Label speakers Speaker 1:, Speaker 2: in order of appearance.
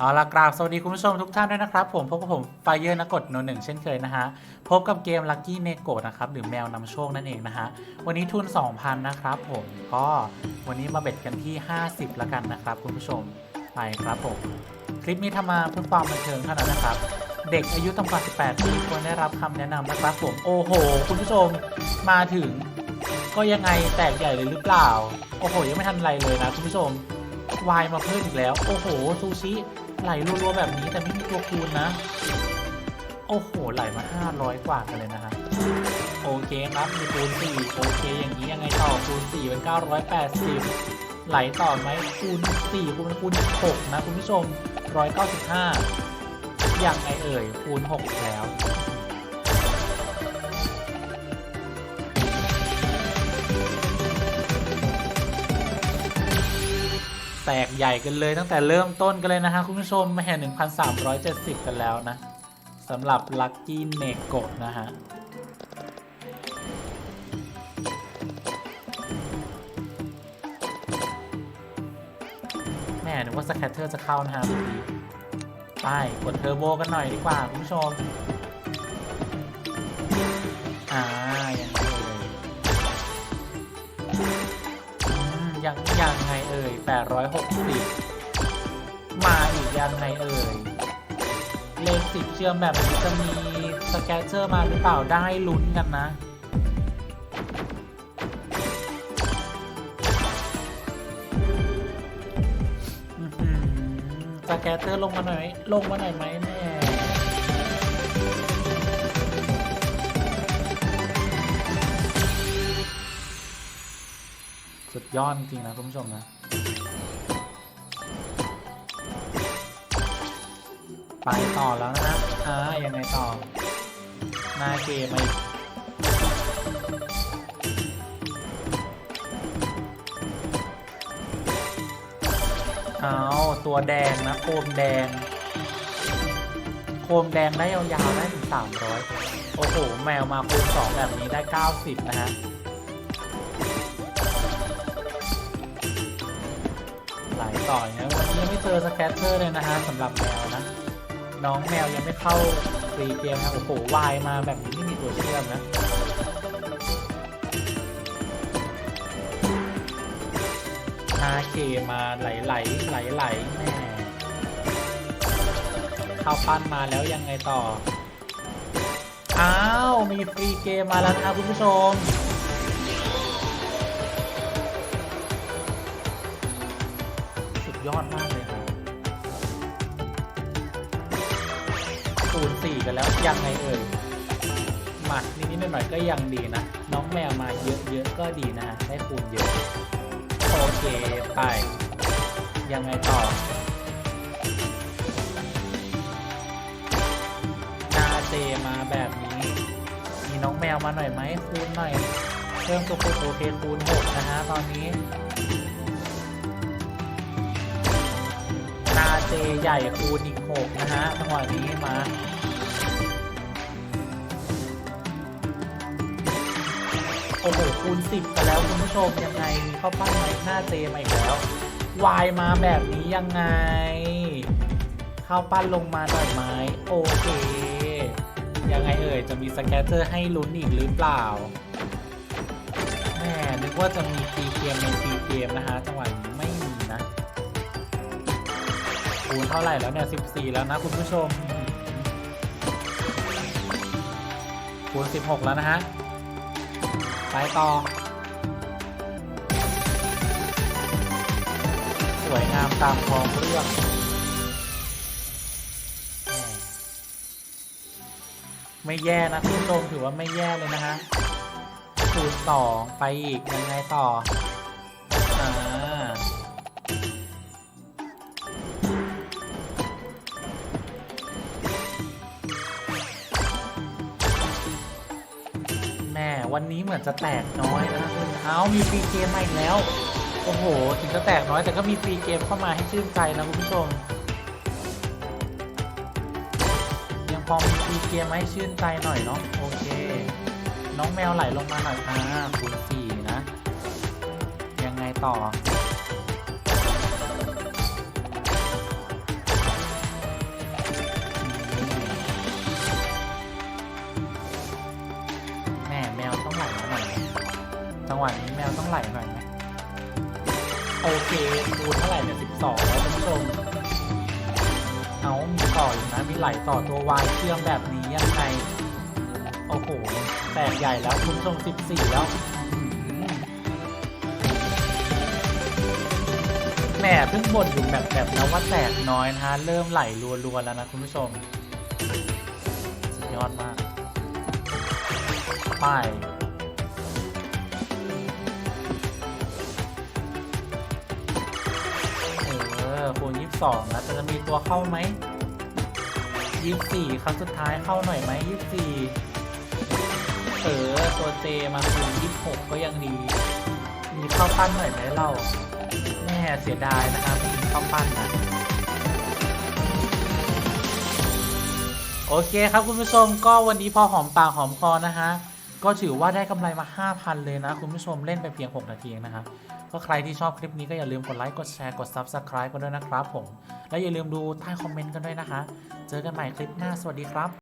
Speaker 1: เอาละกราบสวัสดีคุณผู้ชมทุกท่านด้วยนะครับ ผมพบกับผมไฟเยอร์นักกดโนหนึ่งเช่นเคยนะฮะ พบกับเกม Lucky n e g o นะครับ หรือแมวนำโชคนั่นเองนะฮะ วันนี้ทุน 2,000 นะครับผมก็วันนี้มาเบ็ดกันที่ 50 ละกันนะครับ คุณผู้ชมไปครับผม คลิปนี้ทำมาเพื่อความบันเทิงเท่านั้นนะครับ เด็กอายุต่ำกว่า 18 ปีควรได้รับคำแนะนำนะครับผมโอ้โห คุณผู้ชมมาถึง ก็ยังไงแตกใหญ่เลยหรือเปล่า โอ้โห ยังไม่ทันไรเลยนะคุณผู้ชมวายมาเพิ่มอีกแล้ว โอ้โหซูชิ ไหลรัวๆแบบนี้แต่ไม่มีตัวคูณนะ โอ้โห ไหลมา 500 กว่ากันเลยนะครับ โอเคครับมีคูณ4โอเค อย่างนี้ยังไงต่อคูณ4เป็น 980 ไหลต่อไหมคูณ4คูณเป็นคูณ6นะคุณผู้ชม 195ยังไงเอ่ยคูณ 6 แล้ว ตกใหญ่กันเลยตั้งแต่เริ่มต้นกันเลยนะฮะคุณผู้ชมมาแห่1,370 กันแล้วนะสำหรับ Lucky n e g o นะฮะแม่นึกว่าสแคตเตอร์จะเข้านะฮะเมื่อดีไปกดเทอร์โบกันหน่อยดีกว่าคุณผู้ชม ยังยังไงเอ่ย860 มาอีกยังไงเอ่ยเลขสิบเชื่อมแบบนี้จะมีสแกเจอร์มาหรือเปล่าได้ลุ้นกันนะอื้อหือสแกเตอร์ลงมาหน่อย ลงมาหน่อยไหมแม่ สุดยอดจริงนะคุณผู้ชมนะไปต่อแล้วนะอ่ายังไงต่อนาเกมมาอีกเอาตัวแดงนะโคมแดง โคมแดงได้ยาวๆได้ถึง300โอ้โห แมวมาคูณ2แบบนี้ได้90นะฮะ ต่ออย่างเงี้ยวันนี้ยังไม่เจอสแกตเตอร์เลยนะฮะสำหรับแมวนะ น้องแมวยังไม่เข้าฟรีเกมนะโอ้โหวายมาแบบนี้ไม่มีตัวเชื่อมนะนาเคมาไหลไหลไหลไหลแม่ข้าวปั้นมาแล้วยังไงต่อ อ้าว มีฟรีเกมมาแล้วนะคุณผู้ชม ยอดมากเลยครับคูณสี่กันแล้วยังไงเอ่ยมานิดๆหน่อยๆก็ยังดีนะ น้องแมวมาเยอะๆก็ดีนะ ได้คูณเยอะ โอเค ไป ยังไงต่อนาเจมาแบบนี้ มีน้องแมวมาหน่อยไหมคูณหน่อย เพิ่มตัวคูณโอเคคูณหกนะฮะตอนนี้ นาเจใหญ่คูณอีกหกนะฮะจังหวะนี้มาโอ้โหคูณสิบไปแล้วคุณผู้ชมยังไงมีเข้าปั้นไหมหน้าเจมาอีกแล้ววายมาแบบนี้ยังไง เข้าปั้นลงมาหน่อยไหมโอเค ยังไงเอ่ยจะมีสแกตเตอร์ให้ลุ้นอีกหรือเปล่าแหม่นึกว่าจะมีฟีเกมในฟีเกมนะฮะจังหวะ คูณเท่าไหร่แล้วเนี่ย 14 แล้วนะคุณผู้ชม คูณ 16 แล้วนะฮะ ไปต่อ สวยงามตามท้องเรื่องไม่แย่นะคุณผู้ชมถือว่าไม่แย่เลยนะฮะคูณ2ไปอีกยังไงต่อ วันนี้เหมือนจะแตกน้อยนะคุณเอามีฟรีเกมมาอีกแล้ว โอ้โห ถึงจะแตกน้อยแต่ก็มีฟรีเกมเข้ามาให้ชื่นใจนะคุณผู้ชม ยังพอมีฟรีเกมให้ชื่นใจหน่อยเนาะ โอเค น้องแมวไหลลงมาหน่อยอ่าคุณสี่นะ ยังไงต่อ วันนี้แมวต้องไหลหน่อยไหมโอเคคูณเท่าไหร่เนี่ยสิบสองแล้วท่านผู้ชมเอามีต่ออีกนะมีไหลต่อตัววายเชื่อมแบบนี้ยังไงโอ้โหแตกใหญ่แล้วคุณผู้ชมสิบสี่แล้วแหมเพิ่งบ่นอยู่แบบแบบแล้วว่าแตกน้อยนะฮะ เริ่มไหลรัวๆแล้วนะคุณผู้ชม สุดยอดมาก ไป 22แล้วจะมีตัวเข้าไหม24ครั้งสุดท้ายเข้าหน่อยไหม24เออตัวเจมาคูณ26 ก็ยังดี มีเข้าปั้นหน่อยไหมเราแม่เสียดายนะครับมีเข้าปั้นนะโอเคครับคุณผู้ชมก็วันนี้พอหอมปากหอมคอนะฮะ ก็ถือว่าได้กำไรมา 5,000 เลยนะ คุณผู้ชมเล่นไปเพียง 6 นาทีเองนะครับก็ใครที่ชอบคลิปนี้ก็อย่าลืมกดไลค์ กดแชร์ กด Subscribe กันด้วยนะครับผม และอย่าลืมดูใต้คอมเมนต์กันด้วยนะคะ เจอกันใหม่คลิปหน้า สวัสดีครับ